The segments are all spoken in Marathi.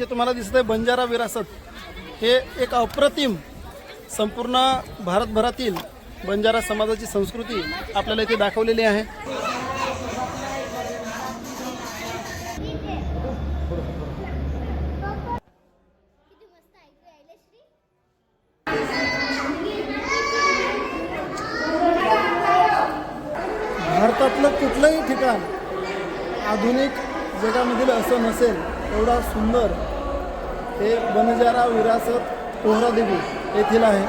जे तुम्हाला दिसत आहे बंजारा विरासत हे एक अप्रतिम संपूर्ण भारतभरातील बंजारा समाजाची संस्कृती आपल्याला इथे दाखवलेली आहे. भारतातलं कुठलंही ठिकाण आधुनिक जगामधील असं नसेल एवढा सुंदर हे बनजारा विरासत पोहरादेवी येथील आहे.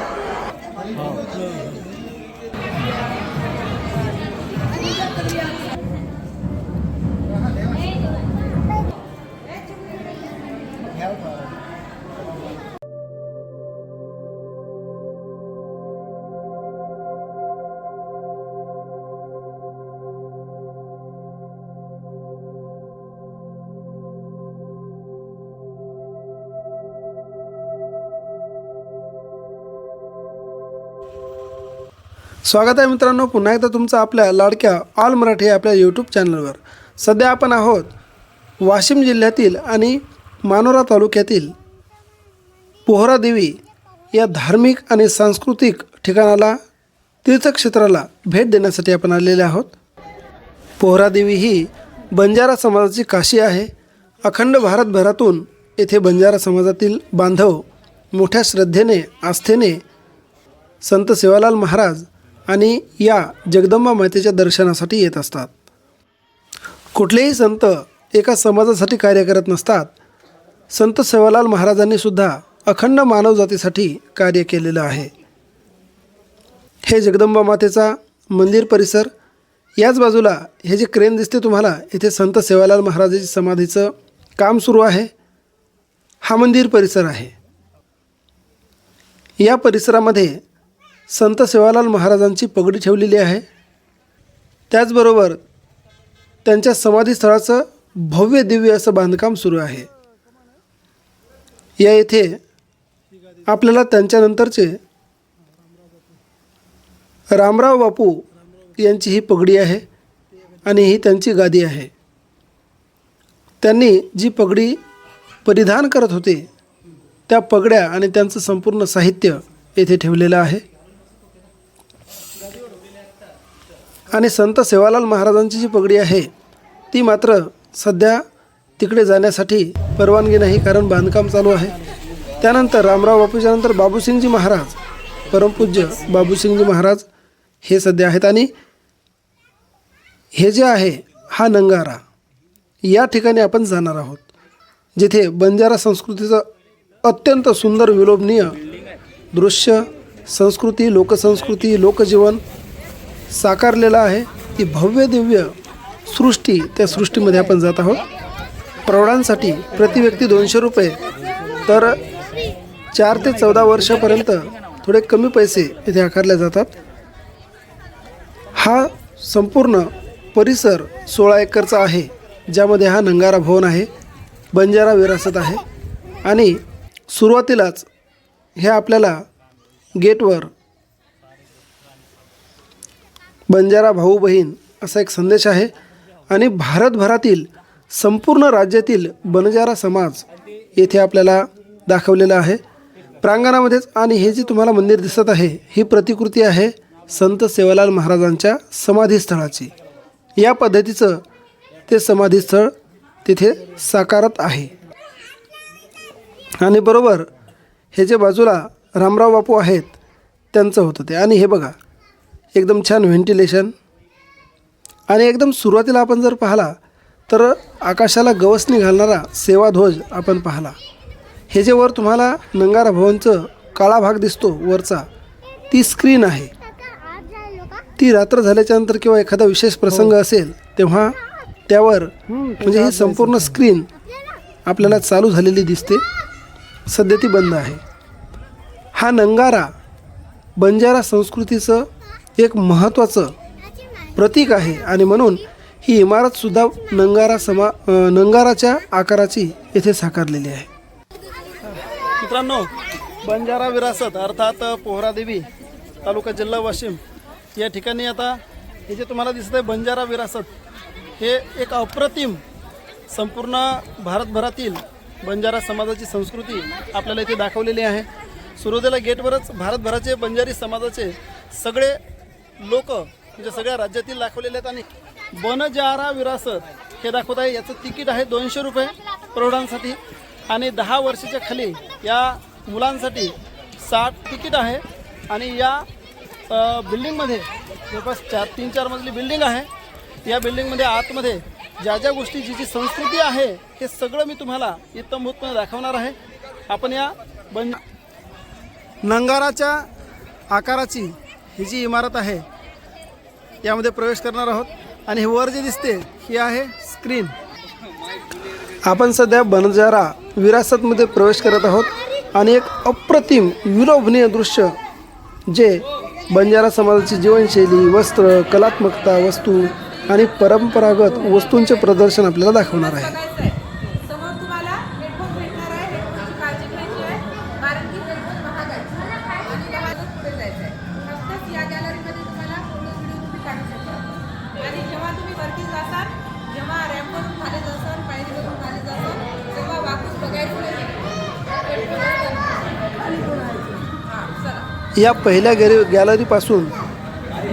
स्वागत आहे मित्रांनो पुन्हा एकदा तुमचं आपल्या लाडक्या ऑल मराठी आपल्या यूट्यूब चॅनलवर सध्या आपण आहोत वाशिम जिल्ह्यातील आणि मानोरा तालुक्यातील पोहरा देवी या धार्मिक आणि सांस्कृतिक ठिकाणाला तीर्थक्षेत्राला भेट देण्यासाठी आपण आलेले आहोत. पोहरा देवी ही बंजारा समाजाची काशी आहे. अखंड भारतभरातून येथे बंजारा समाजातील बांधव मोठ्या श्रद्धेने आस्थेने संत सेवालाल महाराज आणि या जगदंबा मातेच्या दर्शनासाठी येत असतात. कुठलेही संत एका समाजासाठी कार्य करत नसतात. संत सेवालाल महाराजांनी सुद्धा अखंड मानवजातीसाठी कार्य केलेलं आहे. हे जगदंबा मातेचा मंदिर परिसर याच बाजूला हे जे क्रेन दिसते तुम्हाला इथे संत सेवालाल महाराजाची समाधीचं काम सुरू आहे. हा मंदिर परिसर आहे. या परिसरामध्ये संत सेवालाल महाराजांची पगडी ठेवलेली आहे. त्याचबरोबर त्यांच्या समाधीस्थळाचं भव्य दिव्य असं बांधकाम सुरू आहे. या येथे आपल्याला त्यांच्यानंतरचे रामराव बापू यांची ही पगडी आहे आणि ही त्यांची गादी आहे. त्यांनी जी पगडी परिधान करत होते त्या पगड्या आणि त्यांचं संपूर्ण साहित्य येथे ठेवलेलं आहे. आणि संत सेवालाल महाराजांची जी पगडी आहे ती मात्र सध्या तिकडे जाण्यासाठी परवानगी नाही कारण बांधकाम चालू आहे. त्यानंतर रामराव बापूच्या नंतर बाबूसिंगजी महाराज परमपूज्य बाबूसिंगजी महाराज हे सध्या आहेत. आणि हे जे आहे हा नंगारा या ठिकाणी आपण जाणार आहोत जिथे बंजारा संस्कृतीचं अत्यंत सुंदर विलोभनीय दृश्य संस्कृती लोकसंस्कृती लोकजीवन साकारलेला आहे ती भव्य दिव्य सृष्टी त्या सृष्टीमध्ये आपण जात आहोत. प्रौढांसाठी प्रति व्यक्ती दोनशे रुपये. तर चार ते चौदा वर्षापर्यंत थोडे कमी पैसे इथे आकारले जातात. हा संपूर्ण परिसर सोळा एकरचा आहे ज्यामध्ये हा नंगारा भवन आहे बंजारा विरासत आहे आणि सुरुवातीलाच हे आपल्याला गेटवर बंजारा भाऊ बहीण असा एक संदेश आहे. आणि भारतभरातील संपूर्ण राज्यातील बनजारा समाज येथे आपल्याला दाखवलेला आहे. प्रांगणामध्येच आणि हे जे तुम्हाला मंदिर दिसत आहे ही प्रतिकृती आहे संत सेवालाल महाराजांच्या समाधीस्थळाची. या पद्धतीचं ते समाधीस्थळ तिथे साकारत आहे. आणि बरोबर हे जे बाजूला रामराव बापू आहेत त्यांचं होतं ते. आणि हे बघा एकदम छान व्हेंटिलेशन आणि एकदम सुरुवातीला आपण जर पाहिला तर आकाशाला गवसणी घालणारा सेवाध्वज आपण पाहिला. हे जे वर तुम्हाला नंगारा भवनचं काळा भाग दिसतो वरचा ती स्क्रीन आहे. ती रात्र झाल्याच्यानंतर किंवा एखादा विशेष प्रसंग असेल तेव्हा त्यावर म्हणजे ही संपूर्ण स्क्रीन आपल्याला चालू झालेली दिसते. सध्या ती बंद आहे. हा नंगारा बंजारा संस्कृतीचं एक महत्त्वाचं प्रतीक आहे. आणि म्हणून ही इमारतसुद्धा नंगारा समा नंगाराच्या आकाराची येथे साकारलेली आहे. मित्रांनो बंजारा विरासत अर्थात पोहरादेवी तालुका जिल्हा वाशिम या ठिकाणी आता हे जे तुम्हाला दिसत आहे बंजारा विरासत हे एक अप्रतिम संपूर्ण भारतभरातील बंजारा समाजाची संस्कृती आपल्याला इथे दाखवलेली आहे. सुरुवातीला गेटवरच भारतभराचे बंजारी समाजाचे सगळे लोक म्हणजे सगळ्या राज्यातील दाखवलेले आहेत आणि बनजारा विरासत हे दाखवत आहे याचं तिकीट आहे दोनशे रुपये प्रौढांसाठी. आणि दहा वर्षाच्या खाली या मुलांसाठी साठ तिकीट आहे. आणि या बिल्डिंगमध्ये जवळपास चार तीन चार मजली बिल्डिंग आहे. या बिल्डिंगमध्ये आतमध्ये ज्या ज्या गोष्टी जी जी संस्कृती आहे हे सगळं मी तुम्हाला इत्तमभूतपणे दाखवणार आहे. आपण या बन नंगाराच्या आकाराची ही जी इमारत आहे यामध्ये प्रवेश करणार आहोत. आणि हे वर जे दिसते ही आहे स्क्रीन. आपण सध्या बनजारा विरासतमध्ये प्रवेश करत आहोत. आणि एक अप्रतिम विलोभनीय दृश्य जे बंजारा समाजाची जीवनशैली वस्त्र कलात्मकता वस्तू आणि परंपरागत वस्तूंचे प्रदर्शन आपल्याला दाखवणार आहे. या पहिल्या गॅलरी गॅलरीपासून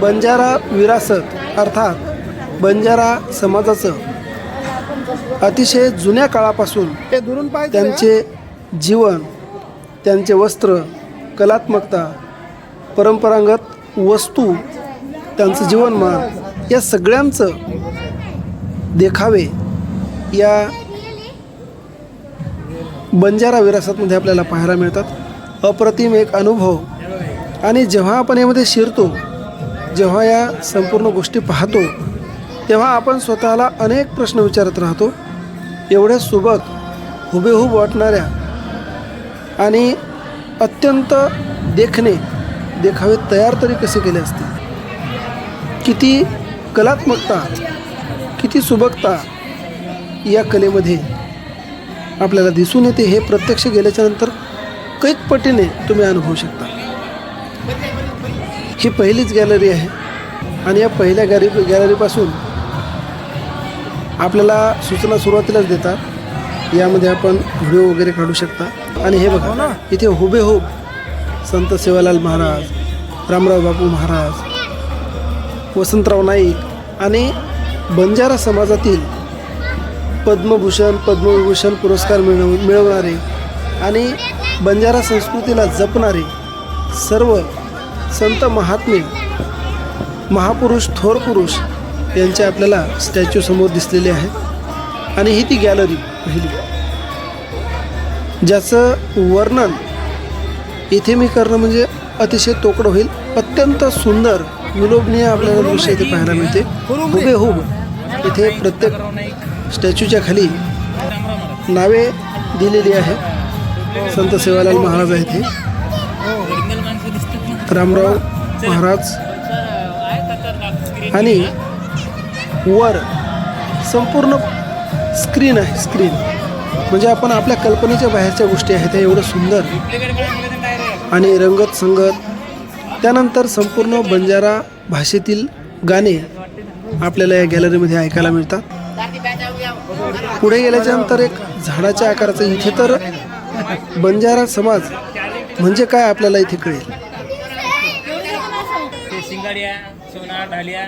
बंजारा विरासत अर्थात बंजारा समाजाचं अतिशय जुन्या काळापासून हे दुरून त्यांचे जीवन त्यांचे वस्त्र कलात्मकता परंपरागत वस्तू त्यांचं जीवनमान या सगळ्यांचं देखावे या बंजारा विरासतमध्ये आपल्याला पाहायला मिळतात. अप्रतिम एक अनुभव आणि जेव्हा आपण यामध्ये शिरतो जेव्हा या संपूर्ण गोष्टी पाहतो तेव्हा आपण स्वतःला अनेक प्रश्न विचारत राहतो. एवढ्या सुबक हुबेहूब वाटणाऱ्या आणि अत्यंत देखणे देखावे तयार तरी कसे केले असते? किती कलात्मकता किती सुबकता या कलेमध्ये आपल्याला दिसून येते हे प्रत्यक्ष गेल्याच्यानंतर कैक पटीने तुम्ही अनुभवू शकता. ही पहिलीच गॅलरी आहे. आणि या पहिल्या गॅलरी गॅलरीपासून आपल्याला सूचना सुरुवातीलाच देतात. यामध्ये आपण व्हिडिओ वगैरे काढू शकता. आणि हे बघा इथे हुबेहूब संत सेवालाल महाराज रामराव बापू महाराज वसंतराव नाईक आणि बंजारा समाजातील पद्मभूषण पद्मविभूषण पुरस्कार मिळव मिळवणारे आणि बंजारा संस्कृतीला जपणारे सर्व संत महात्मे महापुरुष थोर पुरुष यांचे आपल्याला स्टॅच्यू समोर दिसलेले आहेत. आणि ही ती गॅलरी पहिली. ज्याचं वर्णन इथे मी करणं म्हणजे अतिशय तोकडं होईल. अत्यंत सुंदर विलोभनीय आपल्याला दृश्य इथे पाहायला मिळते. हुबेहूब इथे प्रत्येक स्टॅच्यूच्या खाली नावे दिलेली आहे. संत सेवालाल महाराज आहेत हे. रामराव महाराज. आणि वर संपूर्ण स्क्रीन आहे स्क्रीन म्हणजे आपण आपल्या कल्पनेच्या बाहेरच्या गोष्टी आहेत त्या एवढं सुंदर. आणि रंगत संगत. त्यानंतर संपूर्ण बंजारा भाषेतील गाणे आपल्याला या गॅलरीमध्ये ऐकायला मिळतात. पुढे गेल्याच्यानंतर एक झाडाच्या आकाराचं इथे तर बंजारा समाज म्हणजे काय आपल्याला इथे कळेल. शिंगाड्या सोना ढालिया.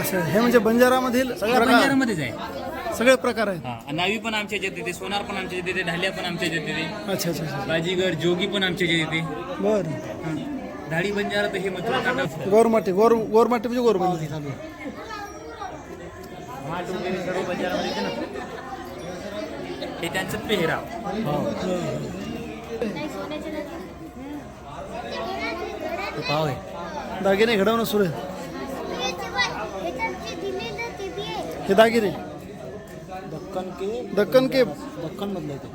असं हे म्हणजे बंजारामधील सगळं प्रकार बंजारामध्येच आहे. सगळे प्रकार आहेत. हा नावी पण आमच्या याच्यात येते सोनार पण आमच्या याच्यात येते ढालिया पण आमच्या याच्यात येते. अच्छा अच्छा अच्छा. बाजीगर जोगी पण आमच्या याच्यात येते. बरं. धाडी बंजारा तर हे मथुरा तांडव गोरमाटे गोर गोरमाटे म्हणजे गोरमाटे. चालू घाट वगैरे सर्व बंजारामध्ये येते ना हे. त्यांचं पेहराव हे पाव आहे दागिने घडवणं सुरू आहे हे दागिने. दक्कन के दक्कन के दक्कन मधलं ते.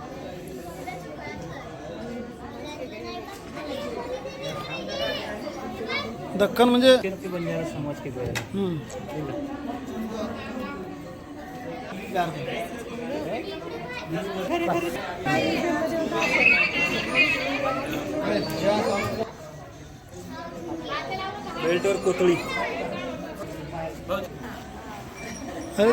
दक्कन म्हणजे? बंजारा समाज के पेहराव हम्म. बेल्टवर कोथळी. अरे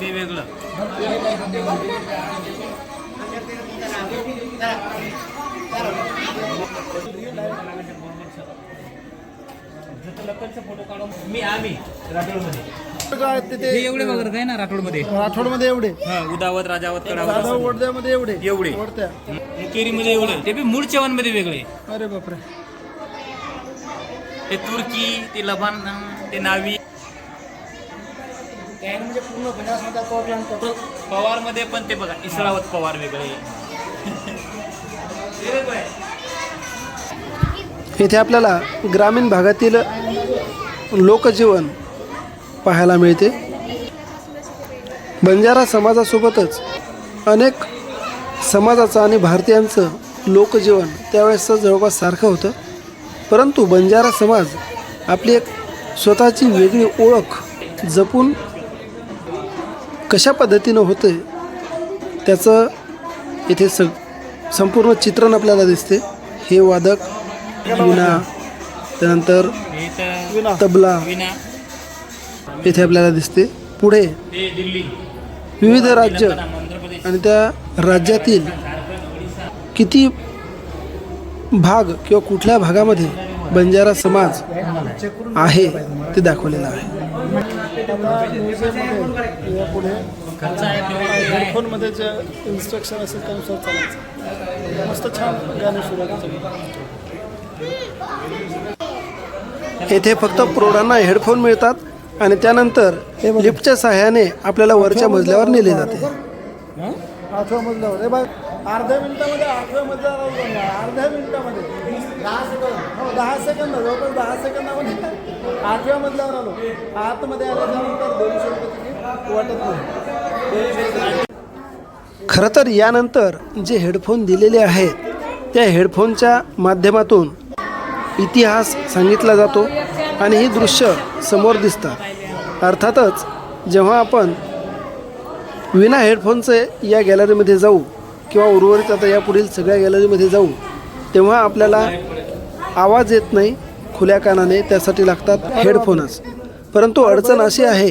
ते वेगळं. मी आम्ही राठोडमध्ये. काय एवढे वगैरे आहे ना राठोडमध्ये. राठोडमध्ये एवढे? उदावत राजावत कडावत वडद्यामध्ये एवढे? एवढे. वडत्या एवढे. ते बी मूळ चव्हाणमध्ये वेगळे. अरे बापरे. ते तुर्की ते लबान ते नावी. म्हणजे पूर्ण पन्नास टोटल पवारमध्ये पण ते बघा इसळावत पवार वेगळे. येथे आपल्याला ग्रामीण भागातील लोकजीवन पाहायला मिळते. बंजारा समाजासोबतच अनेक समाजाचं आणि भारतीयांचं लोकजीवन त्यावेळेसचं जवळपास सारखं होतं. परंतु बंजारा समाज आपली एक स्वतःची वेगळी ओळख जपून कशा पद्धतीनं होते त्याचं इथे स संपूर्ण चित्रण आपल्याला दिसते. हे वादक विना त्यानंतर तबला. येथे इथे आपल्याला दिसते. पुढे विविध राज्य आणि त्या राज्यातील किती भाग किंवा कुठल्या भागामध्ये बंजारा समाज आहे ते दाखवलेलं आहे. पुढे हेडफोनमध्ये जे इन्स्ट्रक्शन असेल त्यानुसार चालायचं. मस्त छान गाणे सुरू येथे फक्त प्रौढांना हेडफोन मिळतात आणि त्यानंतर लिफ्टच्या सहाय्याने आपल्याला वरच्या मजल्यावर नेले जाते. आठव्या मजल्यावर. हे बघ. अर्ध्या मिनिटामध्ये आठव्या मजल्यावर आलो आम्ही. अर्ध्या मिनिटामध्ये. दहा सेकंद. दहा सेकंद. जवळपास दहा सेकंदामध्ये आठव्या मजल्यावर आलो. आतमध्ये आल्याच्यानंतर दोनशे रुपये तिकीट वाटत नाही खरं तर यानंतर जे हेडफोन दिलेले आहेत त्या हेडफोनच्या माध्यमातून इतिहास सांगितला जातो आणि ही दृश्य समोर दिसतात. अर्थातच जेव्हा आपण विना हेडफोनचे या गॅलरीमध्ये जाऊ किंवा उर्वरित आता यापुढील सगळ्या गॅलरीमध्ये जाऊ तेव्हा आपल्याला आवाज येत नाही खुल्या कानाने त्यासाठी लागतात हेडफोनच. परंतु अडचण अशी आहे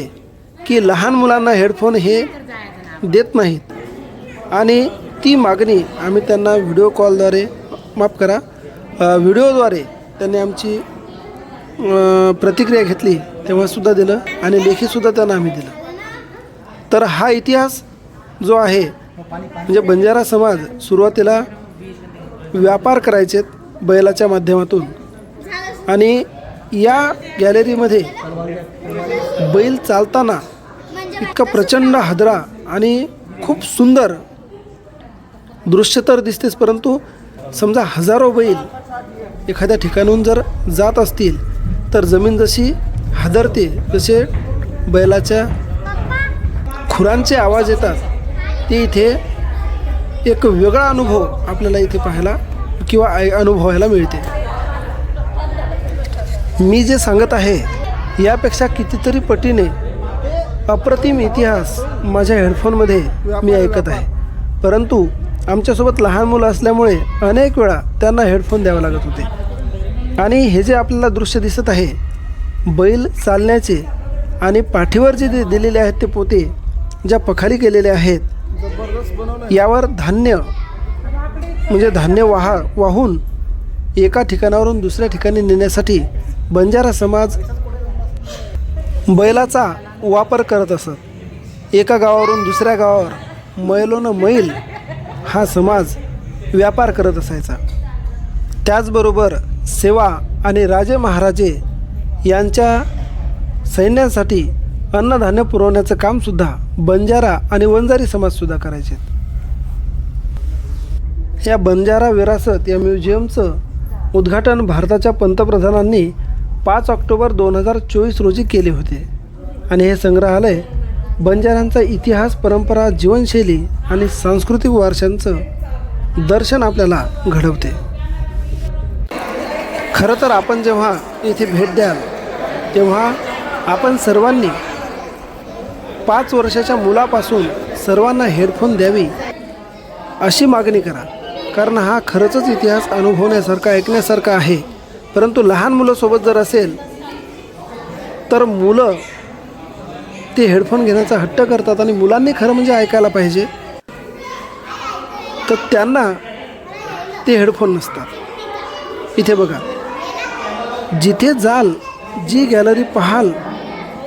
की लहान मुलांना हेडफोन हे देत नाहीत. आणि ती मागणी आम्ही त्यांना व्हिडिओ कॉलद्वारे माफ करा व्हिडिओद्वारे त्यांनी आमची प्रतिक्रिया घेतली तेव्हासुद्धा दिलं आणि लेखीसुद्धा त्यांना आम्ही दिलं. तर हा इतिहास जो आहे म्हणजे बंजारा समाज सुरुवातीला व्यापार करायचेत बैलाच्या माध्यमातून. आणि या गॅलरीमध्ये बैल चालताना इतका प्रचंड हादरा आणि खूप सुंदर दृश्य तर दिसतेच परंतु समजा हजारो बैल एखाद्या ठिकाणून जर जात असतील तर जमीन जशी हादरते जसे बैलाच्या खुरांचे आवाज येतात ते इथे एक वेगळा अनुभव आपल्याला इथे पाहायला किंवा अनुभवायला मिळते. मी जे सांगत आहे यापेक्षा कितीतरी पटीने अप्रतिम इतिहास माझ्या हेडफोनमध्ये मी ऐकत आहे. परंतु आमच्यासोबत लहान मुलं असल्यामुळे अनेक वेळा त्यांना हेडफोन द्यावे लागत होते. आणि हे जे आपल्याला दृश्य दिसत आहे बैल चालण्याचे आणि पाठीवर जे दि- दिलेले आहेत ते पोते ज्या पखाली केलेले आहेत यावर धान्य म्हणजे धान्य वाहा वाहून एका ठिकाणावरून दुसऱ्या ठिकाणी नेण्यासाठी बंजारा समाज बैलाचा वापर करत असत. एका गावावरून दुसऱ्या गावावर मैलोनं मैल हा समाज व्यापार करत असायचा. त्याचबरोबर सेवा आणि राजे महाराजे यांच्या सैन्यासाठी अन्नधान्य पुरवण्याचं कामसुद्धा बंजारा आणि वंजारी समाजसुद्धा करायचे. या बंजारा विरासत या म्युझियमचं उद्घाटन भारताच्या पंतप्रधानांनी पाच ऑक्टोबर दोन हजार चोवीस रोजी केले होते. आणि हे संग्रहालय बंजारांचा इतिहास परंपरा जीवनशैली आणि सांस्कृतिक वारशांचं दर्शन आपल्याला घडवते. खरं तर आपण जेव्हा इथे भेट द्याल तेव्हा आपण सर्वांनी पाच वर्षाच्या मुलापासून सर्वांना हेडफोन द्यावी अशी मागणी करा. कारण हा खरंच इतिहास अनुभवण्यासारखा ऐकण्यासारखा आहे. परंतु लहान मुलंसोबत जर असेल तर मुलं ते हेडफोन घेण्याचा हट्ट करतात आणि मुलांनी खरं म्हणजे ऐकायला पाहिजे तर त्यांना ते हेडफोन नसतात. इथे बघा. जिथे जाल जी गॅलरी पाहाल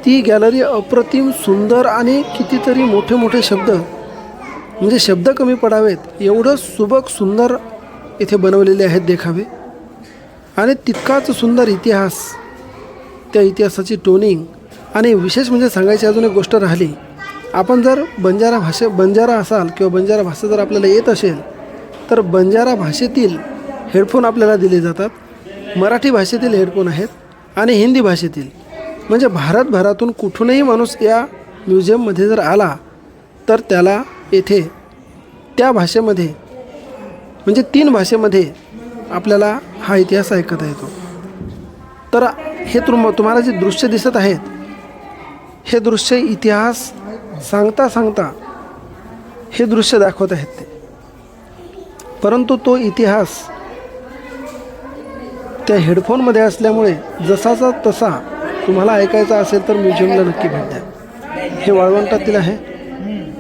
ती गॅलरी अप्रतिम सुंदर आणि कितीतरी मोठे मोठे शब्द म्हणजे शब्द कमी पडावेत एवढं सुबक सुंदर इथे बनवलेले आहेत देखावे. आणि तितकाच सुंदर इतिहास त्या इतिहासाची टोनिंग आणि विशेष म्हणजे सांगायची अजून एक गोष्ट राहिली. आपण जर बंजारा भाषे बंजारा असाल किंवा बंजारा भाषा जर आपल्याला येत असेल तर बंजारा भाषेतील हेडफोन आपल्याला दिले जातात. मराठी भाषेतील हेडफोन आहेत आणि हिंदी भाषेतील. म्हणजे भारतभरातून कुठूनही माणूस या म्युझियममध्ये जर आला तर त्याला येथे त्या भाषेमध्ये म्हणजे तीन भाषेमध्ये आपल्याला हा इतिहास ऐकता येतो. तर हे तुम तुम्हाला जे दृश्य दिसत आहेत हे दृश्य इतिहास सांगता सांगता हे दृश्य दाखवत आहेत ते. परंतु तो इतिहास त्या हेडफोनमध्ये असल्यामुळे जसाचा तसा तुम्हाला ऐकायचा असेल तर म्युझियमला नक्की भेट द्या. हे वाळवंटातील आहे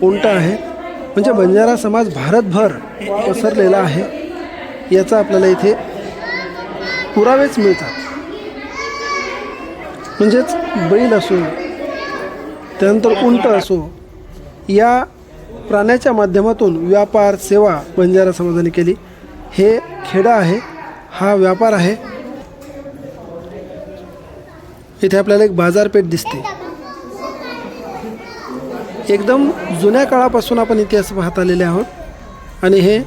उंट आहे. म्हणजे बंजारा समाज भारतभर पसरलेला आहे. याचा आपल्याला इथे पुरावेच मिळतात. म्हणजेच बैल असून त्यानंतर उंट असो या प्राण्याच्या माध्यमातून व्यापार सेवा बंजारा समाजाने केली. हे खेडा आहे हा व्यापार आहे. इथे आपल्याला एक बाजारपेठ दिसते. एकदम जुन्या काळापासून आपण इतिहास पाहत आलेले आहोत. आणि हे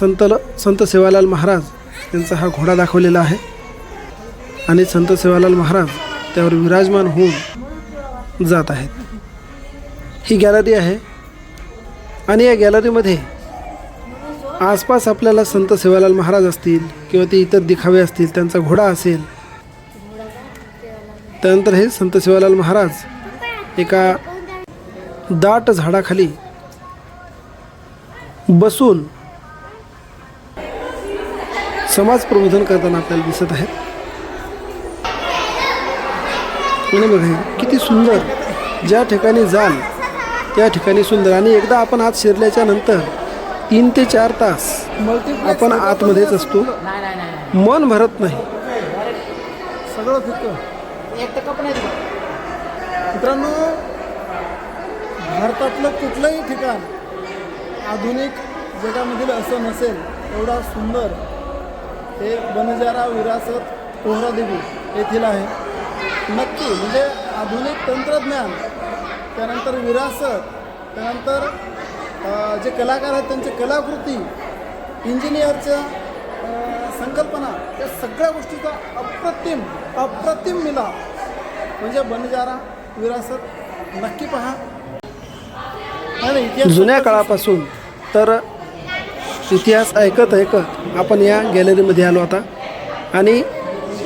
संत संत सेवालाल महाराज यांचा हा घोडा दाखवलेला आहे. आणि संत सेवालाल महाराज त्यावर विराजमान होऊन जात आहेत. ही गॅलरी आहे आणि या गॅलरीमध्ये आसपास आपल्याला संत सेवालाल महाराज असतील किंवा ते इतर दिखावे असतील त्यांचा घोडा असेल त्यानंतर हे संत सेवालाल महाराज एका दाट झाडाखाली बसून समाज प्रबोधन करताना आपल्याला दिसत आहेत. आणि बघा किती सुंदर. ज्या ठिकाणी जाल त्या ठिकाणी सुंदर. आणि एकदा आपण आत शिरल्याच्या नंतर तीन ते चार तास आपण आतमध्येच असतो. मन भरत नाही. सगळं फिरतं. मित्रांनो भारतातलं कुठलंही ठिकाण आधुनिक जगामधील असं नसेल एवढा सुंदर. हे बनजारा विरासत कोहरादेवी येथील आहे. नक्की म्हणजे आधुनिक तंत्रज्ञान त्यानंतर विरासत त्यानंतर जे कलाकार आहेत त्यांची कलाकृती इंजिनियरच्या संकल्पना या सगळ्या गोष्टीचा अप्रतिम अप्रतिम मिलाप म्हणजे बनजारा विरासत नक्की पहा. आणि इतिहास जुन्या काळापासून तर इतिहास ऐकत ऐकत आपण या गॅलरीमध्ये आलो आता. आणि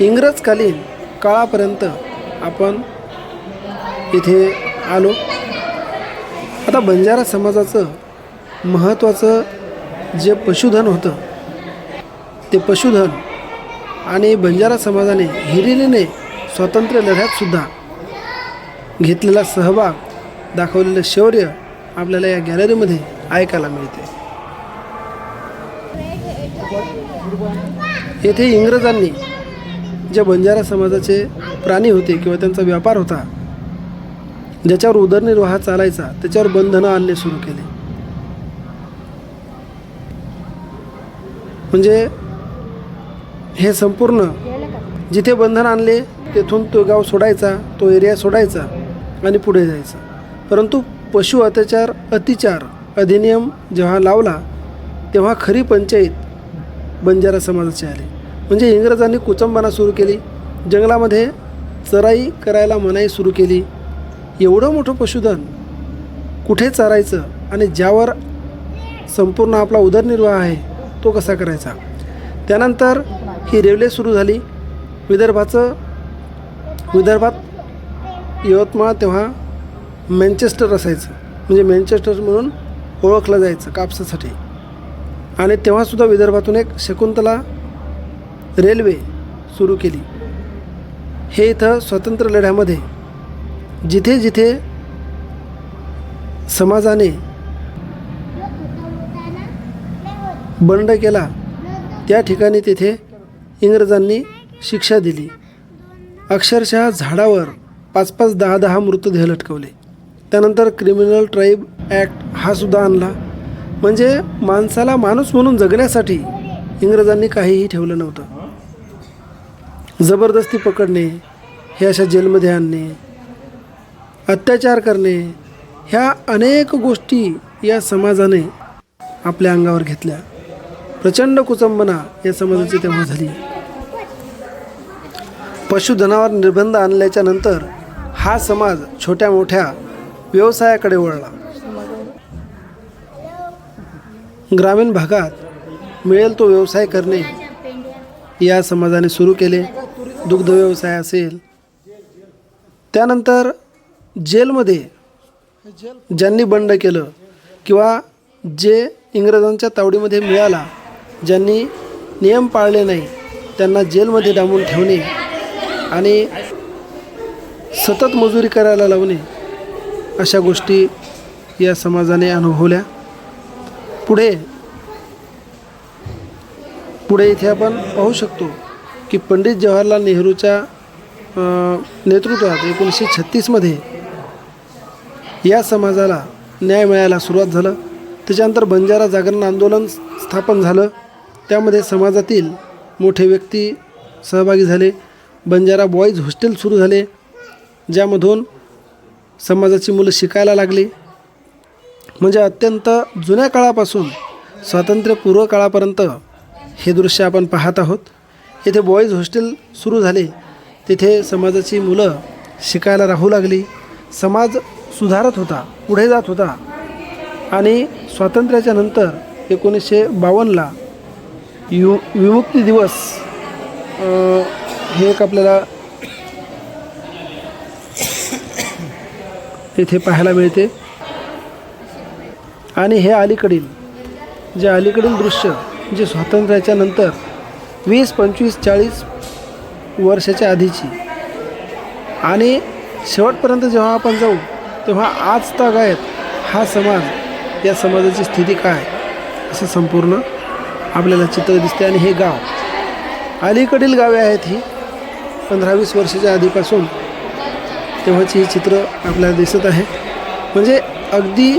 इंग्रजकालीन काळापर्यंत आपण इथे आलो. आता बंजारा समाजाचं महत्त्वाचं जे पशुधन होतं ते पशुधन आणि बंजारा समाजाने हिरिरीने स्वातंत्र्य लढ्यातसुद्धा घेतलेला सहभाग दाखवलेलं शौर्य आपल्याला या गॅलरीमध्ये ऐकायला मिळते. येथे इंग्रजांनी जे बंजारा समाजाचे प्राणी होते किंवा त्यांचा व्यापार होता ज्याच्यावर उदरनिर्वाह चालायचा त्याच्यावर बंधनं आणणे सुरू केले. म्हणजे हे संपूर्ण जिथे बंधन आणले तेथून तो गाव सोडायचा तो एरिया सोडायचा आणि पुढे जायचा. परंतु पशु अत्याचार अतिचार अधिनियम जेव्हा लावला तेव्हा खरी पंचायत बंजारा समाजाची आली. म्हणजे इंग्रजांनी कुचंबना सुरू केली. जंगलामध्ये चराई करायला मनाई सुरू केली. एवढं मोठं पशुधन कुठे चरायचं आणि ज्यावर संपूर्ण आपला उदरनिर्वाह आहे तो कसा करायचा? त्यानंतर ही रेल्वे सुरू झाली. विदर्भाचं विदर्भात यवतमाळ तेव्हा मँचेस्टर असायचं. म्हणजे मँचेस्टर म्हणून ओळखलं जायचं कापसासाठी. आणि तेव्हासुद्धा विदर्भातून एक शकुंतला रेल्वे सुरू केली. हे इथं स्वातंत्र्य लढ्यामध्ये जिथे जिथे समाजाने बंड केला त्या ठिकाणी तिथे इंग्रजांनी शिक्षा दिली. अक्षरशः झाडावर पाच पाच दहा दहा मृतदेह लटकवले. त्यानंतर क्रिमिनल ट्राईब ॲक्ट हा सुद्धा आणला. म्हणजे माणसाला माणूस म्हणून जगण्यासाठी इंग्रजांनी काहीही ठेवलं नव्हतं. जबरदस्ती पकडणे हे अशा जेलमध्ये आणणे अत्याचार करणे ह्या अनेक गोष्टी या समाजाने आपल्या अंगावर घेतल्या. प्रचंड कुचंबना या समाजाची तेव्हा झाली. पशुधनावर निर्बंध आणल्याच्या नंतर हा समाज छोट्या मोठ्या व्यवसायाकडे वळला. ग्रामीण भागात मिळेल तो व्यवसाय करणे या समाजाने सुरू केले. दुग्ध व्यवसाय असेल त्यानंतर जेलमध्ये ज्यांनी बंड केलं किंवा जे इंग्रजांच्या तावडीमध्ये मिळाला ज्यांनी नियम पाळले नाही त्यांना जेलमध्ये डांबून ठेवणे आणि सतत मजुरी करायला लावणे अशा गोष्टी या समाजाने अनुभवल्या. पुढे पुढे इथे आपण पाहू शकतो की पंडित जवाहरलाल नेहरूच्या नेतृत्वात एकोणीसशे छत्तीसमध्ये या समाजाला न्याय मिळायला सुरुवात झालं. त्याच्यानंतर बंजारा जागरण आंदोलन स्थापन झालं. त्यामध्ये समाजातील मोठे व्यक्ती सहभागी झाले. बंजारा बॉईज हॉस्टेल सुरू झाले. ज्यामधून समाजाची मुलं शिकायला लागली. म्हणजे अत्यंत जुन्या काळापासून स्वातंत्र्यपूर्व काळापर्यंत हे दृश्य आपण पाहत आहोत. येथे बॉईज हॉस्टेल सुरू झाले तिथे समाजाची मुलं शिकायला राहू लागली. समाज सुधारत होता पुढे जात होता. आणि स्वातंत्र्याच्या नंतर एकोणीसशे बावन्नला यु विमुक्ती दिवस हे एक आपल्याला इथे पाहायला मिळते. आणि हे अलीकडील जे अलीकडील दृश्य जे स्वातंत्र्याच्या नंतर वीस पंचवीस चाळीस वर्षाच्या आधीची. आणि शेवटपर्यंत जेव्हा आपण जाऊ तेव्हा आज तागायत हा समाज या समाजाची स्थिती काय? असं संपूर्ण आपल्याला चित्र दिसते. आणि हे गाव अलीकडील गावे आहेत ही. पंधरा वीस वर्षाच्या आधीपासून तेव्हाची ही चित्र आपल्याला दिसत आहे. म्हणजे अगदी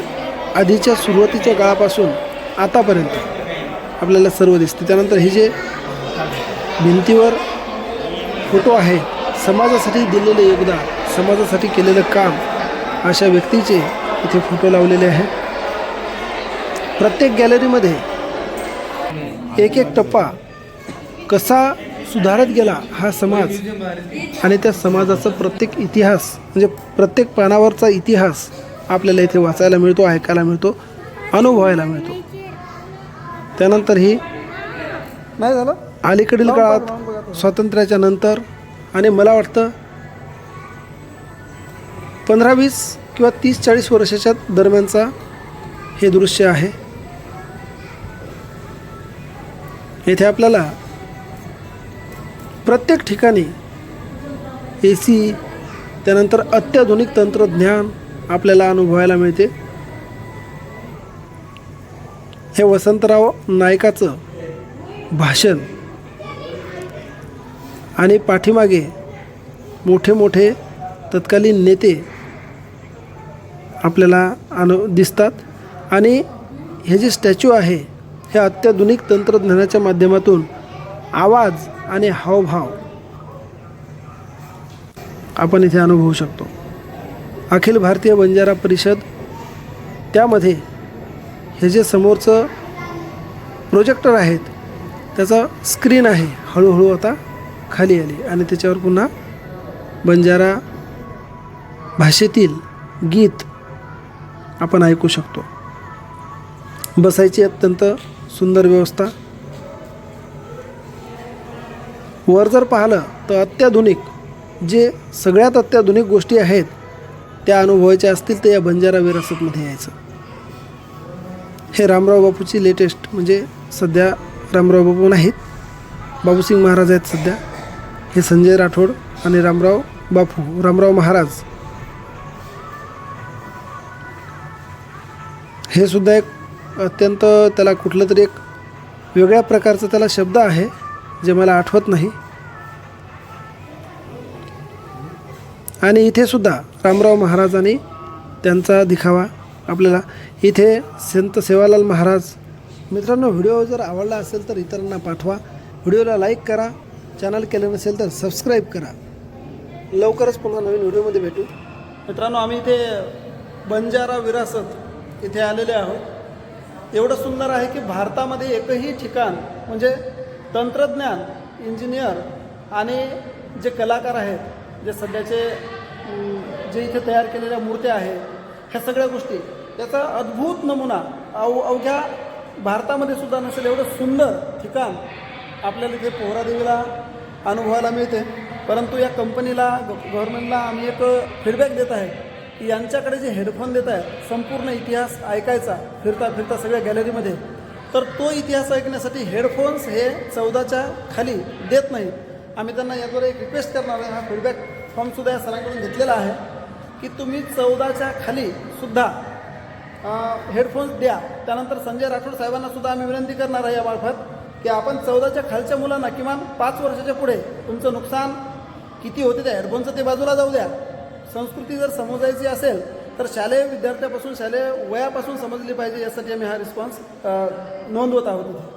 आधीच्या सुरुवातीच्या काळापासून आतापर्यंत आपल्याला सर्व दिसते. त्यानंतर हे जे भिंतीवर फोटो आहे. समाजासाठी दिलेले योगदान समाजासाठी केलेलं काम अशा व्यक्तीचे इथे फोटो लावलेले आहेत. प्रत्येक गॅलरीमध्ये एक एक टप्पा कसा सुधारत गेला हा समाज आणि त्या समाजाचा प्रत्येक इतिहास म्हणजे प्रत्येक पानावरचा इतिहास आपल्याला इथे वाचायला मिळतो ऐकायला मिळतो अनुभवायला मिळतो. त्यानंतर ही नाही झालं? अलीकडील काळात स्वातंत्र्याच्या नंतर आणि मला वाटतं पंधरा वीस किंवा तीस चाळीस वर्षाच्या दरम्यानचा हे दृश्य आहे. येथे आपल्याला प्रत्येक ठिकाणी ए सी त्यानंतर अत्याधुनिक तंत्रज्ञान आपल्याला अनुभवायला मिळते. हे वसंतराव नायकाचं भाषण आणि पाठीमागे मोठे मोठे तत्कालीन नेते आपल्याला अनु दिसतात. आणि हे जे स्टॅच्यू आहे हे अत्याधुनिक तंत्रज्ञानाच्या माध्यमातून आवाज आणि हावभाव आपण इथे अनुभवू शकतो. अखिल भारतीय बंजारा परिषद त्यामध्ये हे जे समोरचं प्रोजेक्टर आहेत त्याचा स्क्रीन आहे हळूहळू आता. खाली आली. आणि त्याच्यावर पुन्हा बंजारा भाषेतील गीत आपण ऐकू शकतो. बसायची अत्यंत सुंदर व्यवस्था. वर जर पाहिलं तर अत्याधुनिक जे सगळ्यात अत्याधुनिक गोष्टी आहेत त्या अनुभवायच्या असतील तर या बंजारा विरासतमध्ये यायचं. हे रामराव बापूची लेटेस्ट म्हणजे सध्या रामराव बापू नाहीत. बाबूसिंग महाराज आहेत सध्या. हे संजय राठोड आणि रामराव बापू रामराव महाराज. हे सुद्धा एक अत्यंत त्याला कुठलं तरी एक वेगळ्या प्रकारचा त्याला शब्द आहे जे मला आठवत नाही. आणि इथे सुद्धा रामराव महाराजांनी त्यांचा दिखावा आपल्याला. इथे संत सेवालाल महाराज. मित्रांनो व्हिडिओ जर आवडला असेल तर इतरांना पाठवा. व्हिडिओला लाईक करा. चॅनल केलं नसेल तर सबस्क्राईब करा. लवकरच पुन्हा नवीन व्हिडिओमध्ये भेटू. मित्रांनो आम्ही इथे बंजारा विरासत इथे आलेले आहोत. एवढं सुंदर आहे की भारतामध्ये एकही ठिकाण म्हणजे तंत्रज्ञान इंजिनियर आणि जे कलाकार आहेत जे सध्याचे जे इथे तयार केलेल्या मूर्त्या आहेत ह्या सगळ्या गोष्टी याचा अद्भुत नमुना अव अवघ्या भारतामध्ये सुद्धा नसेल एवढं सुंदर ठिकाण आपल्याला इथे पोहरादेवीला अनुभवायला मिळते. परंतु या कंपनीला गव्हर्नमेंटला आम्ही एक फीडबॅक देत आहे की यांच्याकडे जे हेडफोन देत आहेत संपूर्ण इतिहास ऐकायचा फिरता फिरता सगळ्या गॅलरीमध्ये तर तो इतिहास ऐकण्यासाठी हेडफोन्स हे चौदाच्या खाली देत नाही आम्ही त्यांना याद्वारे एक रिक्वेस्ट करणार आहे हा फीडबॅक फॉर्मसुद्धा या सरांकडून घेतलेला आहे की तुम्ही चौदाच्या खाली सुद्धा हेडफोन्स द्या. त्यानंतर संजय राठोड साहेबांना सुद्धा आम्ही विनंती करणार आहे यामार्फत की आपण चौदाच्या खालच्या मुलांना किमान पाच वर्षाच्या पुढे तुमचं नुकसान किती होते त्या हेडफोनचं ते बाजूला जाऊ द्या. संस्कृती जर समजायची असेल तर शालेय विद्यार्थ्यापासून शालेय वयापासून समजली पाहिजे यासाठी आम्ही हा रिस्पॉन्स नोंदवत आहोत इथे.